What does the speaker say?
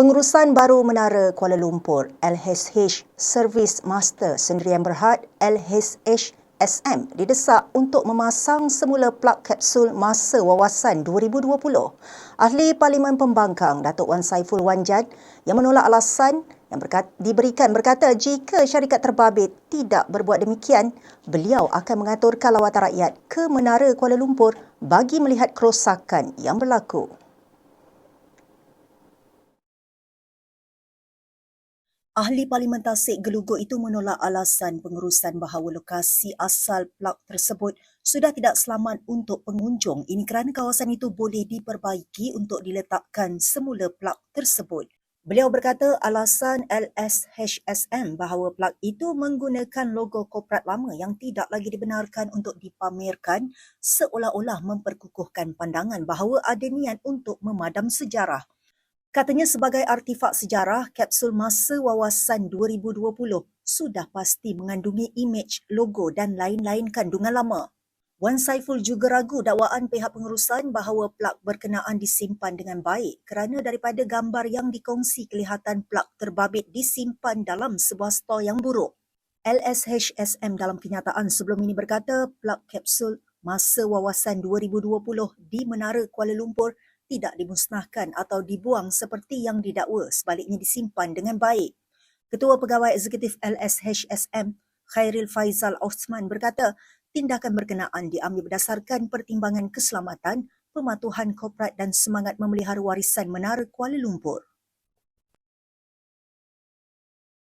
Pengurusan baru Menara Kuala Lumpur LHH Service Master Sendirian Berhad LHH SM didesak untuk memasang semula plug kapsul masa wawasan 2020. Ahli Parlimen Pembangkang Datuk Wan Saiful Wanjan yang menolak alasan yang berkata, diberikan berkata jika syarikat terbabit tidak berbuat demikian, beliau akan mengaturkan lawatan rakyat ke Menara Kuala Lumpur bagi melihat kerosakan yang berlaku. Ahli Parlimen Tasik Gelugur itu menolak alasan pengurusan bahawa lokasi asal plug tersebut sudah tidak selamat untuk pengunjung. Ini kerana kawasan itu boleh diperbaiki untuk diletakkan semula plug tersebut. Beliau berkata alasan LSHSM bahawa plug itu menggunakan logo korporat lama yang tidak lagi dibenarkan untuk dipamerkan seolah-olah memperkukuhkan pandangan bahawa ada niat untuk memadam sejarah. Katanya sebagai artifak sejarah, kapsul masa wawasan 2020 sudah pasti mengandungi imej, logo dan lain-lain kandungan lama. Wan Saiful juga ragu dakwaan pihak pengurusan bahawa plug berkenaan disimpan dengan baik kerana daripada gambar yang dikongsi kelihatan plug terbabit disimpan dalam sebuah stor yang buruk. LSHSM dalam kenyataan sebelum ini berkata plug kapsul masa wawasan 2020 di Menara Kuala Lumpur tidak dimusnahkan atau dibuang seperti yang didakwa sebaliknya disimpan dengan baik. Ketua Pegawai Eksekutif LSHSM, Khairil Faizal Osman berkata, tindakan berkenaan diambil berdasarkan pertimbangan keselamatan, pematuhan korporat dan semangat memelihara warisan Menara Kuala Lumpur.